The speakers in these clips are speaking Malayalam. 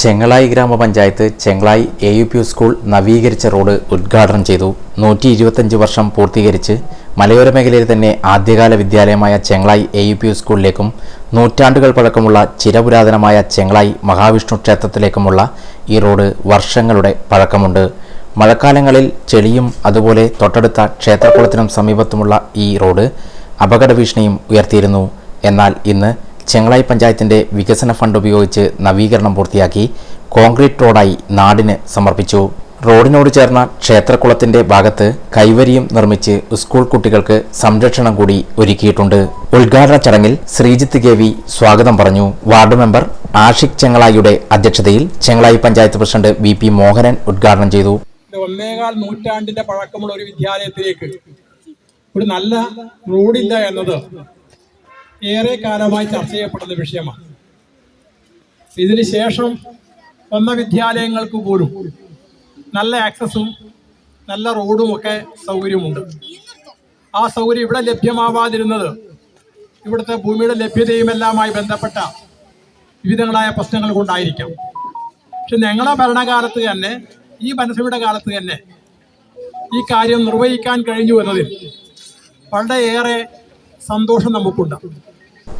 ചെങ്ങളായി ഗ്രാമപഞ്ചായത്ത് Chengalayi A U P school നവീകരിച്ച റോഡ് ഉദ്ഘാടനം ചെയ്തു. നൂറ്റി ഇരുപത്തഞ്ച് വർഷം പൂർത്തീകരിച്ച് മലയോര മേഖലയിൽ തന്നെ ആദ്യകാല വിദ്യാലയമായ ചെങ്ങളായി എ യു പി സ്കൂളിലേക്കും നൂറ്റാണ്ടുകൾ പഴക്കമുള്ള ചിരപുരാതനമായ ചെങ്ങളായി മഹാവിഷ്ണു ക്ഷേത്രത്തിലേക്കുമുള്ള ഈ റോഡ് വർഷങ്ങളുടെ പഴക്കമുണ്ട്. മഴക്കാലങ്ങളിൽ ചെളിയും അതുപോലെ തൊട്ടടുത്ത ക്ഷേത്രക്കുളത്തിനും സമീപത്തുമുള്ള ഈ റോഡ് അപകട ഭീഷണിയും ഉയർത്തിയിരുന്നു. എന്നാൽ ഇന്ന് ചെങ്ങളായി പഞ്ചായത്തിന്റെ വികസന ഫണ്ട് ഉപയോഗിച്ച് നവീകരണം പൂർത്തിയാക്കി കോൺക്രീറ്റ് റോഡായി നാടിന് സമർപ്പിച്ചു. റോഡിനോട് ചേർന്ന ക്ഷേത്രക്കുളത്തിന്റെ ഭാഗത്ത് കൈവരിയും നിർമ്മിച്ച് സ്കൂൾ കുട്ടികൾക്ക് സംരക്ഷണം കൂടി ഒരുക്കിയിട്ടുണ്ട്. ഉദ്ഘാടന ചടങ്ങിൽ ശ്രീജിത്ത് കെ സ്വാഗതം പറഞ്ഞു. വാർഡ് മെമ്പർ ആഷിഖ് ചെങ്ങളായിയുടെ അധ്യക്ഷതയിൽ Chengalayi panchayat president V P Mohanan ഉദ്ഘാടനം ചെയ്തു. ഒന്നേകാൽ നൂറ്റാണ്ടിന്റെ പഴക്കമുള്ള ഒരു വിദ്യാലയത്തിലേക്ക് ഒരു നല്ല റോഡില്ല എന്നത് ഏറെ കാലമായി ചർച്ച ചെയ്യപ്പെടുന്ന വിഷയമാണ്. ഇതിന് ശേഷം വന്ന വിദ്യാലയങ്ങൾക്ക് പോലും നല്ല ആക്സസും നല്ല റോഡും ഒക്കെ സൗകര്യമുണ്ട്. ആ സൗകര്യം ഇവിടെ ലഭ്യമാവാതിരുന്നത് ഇവിടുത്തെ ഭൂമിയുടെ ലഭ്യതയുമെല്ലാമായി ബന്ധപ്പെട്ട വിവിധങ്ങളായ പ്രശ്നങ്ങൾ കൊണ്ടായിരിക്കാം. പക്ഷെ ഞങ്ങളുടെ ഭരണകാലത്ത് തന്നെ ഈ മനസ്സയുടെ കാലത്ത് തന്നെ ഈ കാര്യം നിർവഹിക്കാൻ കഴിഞ്ഞു എന്നതിൽ വളരെയേറെ സന്തോഷം നമുക്കുണ്ട്.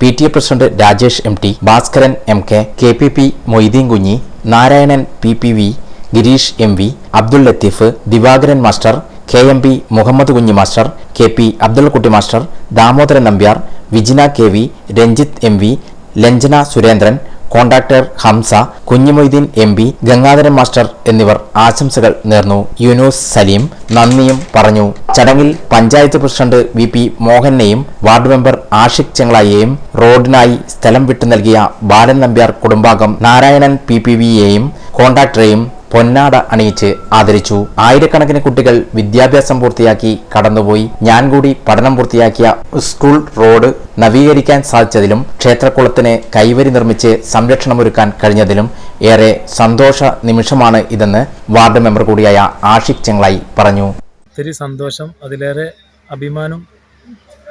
P T A president Rajesh M T Bhaskaran M K K P P Moideen Kunhi Narayanan P P V Gireesh M V Abdul Latheef Divakaran master K M P Muhammad Kunhi master K P Abdulkutty master Damodaran Nambiar Vijina K V Ranjith M V Lanjana Surendran contractor Hamsa Kunhimoideen M P Gangadharan master എന്നിവർ ആശംസകൾ നേർന്നു. യൂനൂസ് സലീം നന്ദിയും പറഞ്ഞു. ചടങ്ങിൽ panchayat president V P മോഹനെയും ward member Ashiq ചെങ്ങളായെയും റോഡിനായി സ്ഥലം വിട്ടു നൽകിയ ബാലൻ നമ്പ്യാർ കുടുംബാംഗം നാരായണൻ പി പി വിയെയും കോൺട്രാക്ടറെയും പൊന്നാട അണിയിച്ച് ആദരിച്ചു. ആയിരക്കണക്കിന് കുട്ടികൾ വിദ്യാഭ്യാസം പൂർത്തിയാക്കി കടന്നുപോയി. ഞാൻ കൂടി പഠനം പൂർത്തിയാക്കിയ സ്കൂൾ റോഡ് നവീകരിക്കാൻ സാധിച്ചതിലും ക്ഷേത്രക്കുളത്തിന് കൈവരി നിർമ്മിച്ച് സംരക്ഷണമൊരുക്കാൻ കഴിഞ്ഞതിലും ഏറെ സന്തോഷ നിമിഷമാണ് ഇതെന്ന് വാർഡ് മെമ്പർ കൂടിയായ ആഷിഖ് ചെങ്ങളായി പറഞ്ഞു. ഒത്തിരി സന്തോഷം. അതിലേറെ അഭിമാനം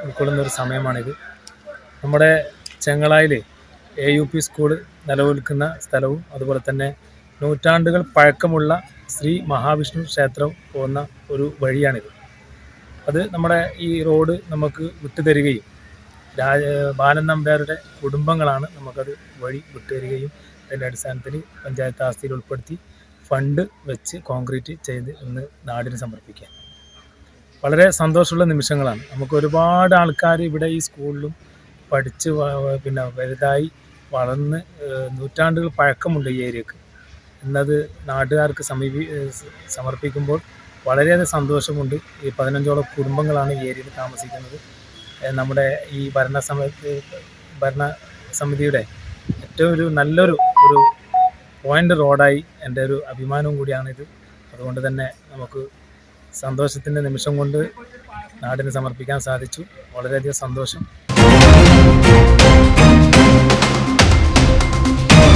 ഉൾക്കൊള്ളുന്ന ഒരു സമയമാണിത്. നമ്മുടെ ചെങ്ങളായിൽ എ യു പി സ്കൂൾ നിലവിൽക്കുന്ന സ്ഥലവും അതുപോലെ തന്നെ നൂറ്റാണ്ടുകൾ പഴക്കമുള്ള ശ്രീ മഹാവിഷ്ണു ക്ഷേത്രം പോകുന്ന ഒരു വഴിയാണിത്. അത് നമ്മുടെ ഈ റോഡ് നമുക്ക് വിട്ടുതരികയും രാജ ബാലൻ കുടുംബങ്ങളാണ് നമുക്കത് വഴി വിട്ടുതരികയും അതിന്റെ അടിസ്ഥാനത്തിൽ പഞ്ചായത്ത് ആസ്തിയിൽ ഉൾപ്പെടുത്തി ഫണ്ട് വെച്ച് കോൺക്രീറ്റ് ചെയ്ത് ഇന്ന് നാടിന് സമർപ്പിക്കുക വളരെ സന്തോഷമുള്ള നിമിഷങ്ങളാണ്. നമുക്ക് ഒരുപാട് ആൾക്കാർ ഇവിടെ ഈ സ്കൂളിലും പഠിച്ച് പിന്നെ വലുതായി വളർന്ന് നൂറ്റാണ്ടുകൾ പഴക്കമുണ്ട് ഈ ഏരിയക്ക്. എന്നത് നാട്ടുകാർക്ക് സമീപി സമർപ്പിക്കുമ്പോൾ വളരെയധികം സന്തോഷമുണ്ട്. ഈ പതിനഞ്ചോളം കുടുംബങ്ങളാണ് ഈ ഏരിയയിൽ താമസിക്കുന്നത്. നമ്മുടെ ഈ ഭരണ സമയത്ത് ഭരണ സമിതിയുടെ ഏറ്റവും ഒരു നല്ലൊരു ഒരു പോയിന്റ് റോഡായി എന്റെ ഒരു അഭിമാനവും കൂടിയാണിത്. അതുകൊണ്ട് തന്നെ നമുക്ക് സന്തോഷത്തിന്റെ നിമിഷം കൊണ്ട് നാടിന് സമർപ്പിക്കാൻ സാധിച്ചു. വളരെയധികം സന്തോഷം.